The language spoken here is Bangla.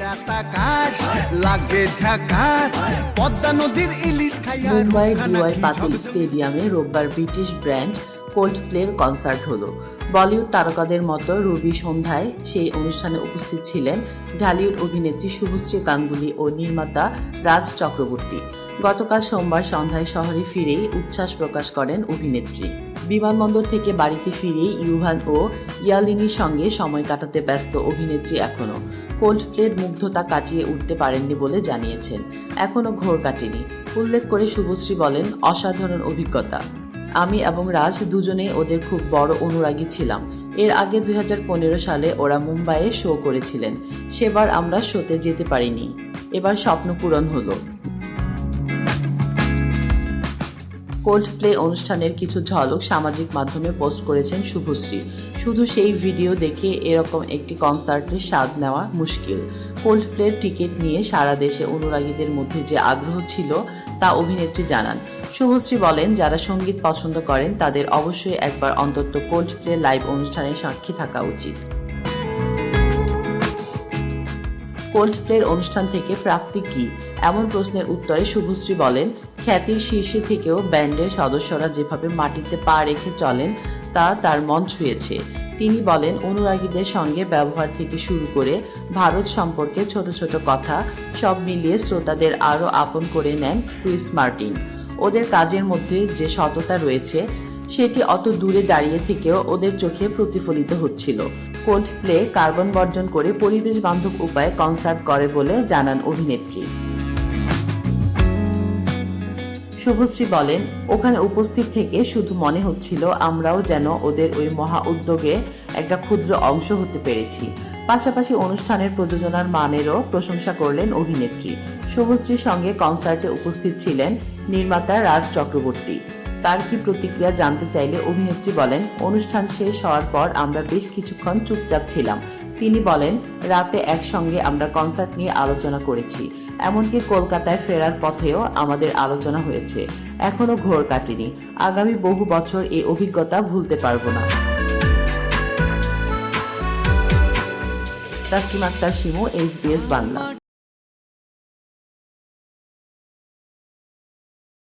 রুখা ডিওয়াই পাতিল স্টেডিয়ামে রোববার ব্রিটিশ ব্র্যান্ড কোল্ড প্লের কনসার্ট হলো। বলিউড তারকাদের মতো রবি সন্ধ্যায় সেই অনুষ্ঠানে উপস্থিত ছিলেন ঢালিউড অভিনেত্রী শুভশ্রী গাঙ্গুলি ও নির্মাতা রাজ চক্রবর্তী। গতকাল সোমবার সন্ধ্যায় শহরে ফিরেই উচ্ছ্বাস প্রকাশ করেন অভিনেত্রী। বিমানবন্দর থেকে বাড়িতে ফিরেই ইউভান ও ইয়ালিনীর সঙ্গে সময় কাটাতে ব্যস্ত অভিনেত্রী এখনও। কোল্ড প্লের মুগ্ধতা কাটিয়ে উঠতে পারেননি বলে জানিয়েছেন। এখনও ঘোর কাটেনি। উল্লেখ করে শুভশ্রী বলেন, অসাধারণ অভিজ্ঞতা। আমি এবং রাজ দুজনে ওদের খুব বড় অনুরাগী ছিলাম। এর আগে দুই হাজার পনেরো সালে ওরা মুম্বাইয়ে শো করেছিলেন। সেবার আমরা শোতে যেতে পারিনি। এবার স্বপ্ন পূরণ হলো। কোল্ড প্লে অনুষ্ঠানের কিছু ঝলক সামাজিক মাধ্যমে পোস্ট করেছেন শুভশ্রী। শুধু সেই ভিডিও দেখে এরকম একটি কনসার্টের স্বাদ নেওয়া মুশকিল। কোল্ড প্লের টিকিট নিয়ে সারা দেশে অনুরাগীদের মধ্যে যে আগ্রহ ছিল, তা অভিনেত্রী জানান। শুভশ্রী বলেন, যারা সংগীত পছন্দ করেন, তাদের অবশ্যই একবার অন্তত কোল্ড প্লে লাইভ অনুষ্ঠানের সাক্ষী থাকা উচিত। কোল্ড প্লের অনুষ্ঠান থেকে প্রাপ্তি কি? এমন প্রশ্নের উত্তরে শুভশ্রী বলেন, খ্যাতির শীর্ষে থেকেও ব্যান্ডের সদস্যরা যেভাবে মাটিতে পা রেখে চলেন, তা তার মন ছুঁয়েছে। তিনি বলেন, অনুরাগীদের সঙ্গে ব্যবহার থেকে শুরু করে ভারত সম্পর্কে ছোট ছোট কথা সব মিলিয়ে শ্রোতাদের আরও আপন করে নেন ক্রিস মার্টিন। ওদের কাজের মধ্যে যে সততা রয়েছে, সেটি অত দূরে দাঁড়িয়ে থেকেও ওদের চোখে প্রতিফলিত হচ্ছিল। কোল্ড প্লে কার্বন বর্জন করে পরিবেশ বান্ধব উপায়ে কনসার্ট করে বলে জানান অভিনেত্রী। শুভশ্রী বলেন, ওখানে উপস্থিত থেকে শুধু মনে হচ্ছিল আমরাও যেন ওদের ওই মহা উদ্যোগে একটা ক্ষুদ্র অংশ হতে পেরেছি। পাশাপাশি অনুষ্ঠানের প্রযোজনার মানেরও প্রশংসা করলেন অভিনেত্রী। শুভশ্রীর সঙ্গে কনসার্টে উপস্থিত ছিলেন নির্মাতা রাজ চক্রবর্তী। তার কি প্রতিক্রিয়া জানতে চাইলে অভিনেত্রী বলেন, অনুষ্ঠান শেষ হওয়ার পর আমরা বেশ কিছুক্ষণ চুপচাপ ছিলাম। তিনি বলেন, রাতে একসঙ্গে আমরা কনসার্ট নিয়ে আলোচনা করেছি। এমনকি কলকাতায় ফেরার পথেও আমাদের আলোচনা হয়েছে। এখনও ঘোর কাটেনি। আগামী বহু বছর এই অভিজ্ঞতা ভুলতে পারব না। Taslim Akter, Shimu H B S Bangla.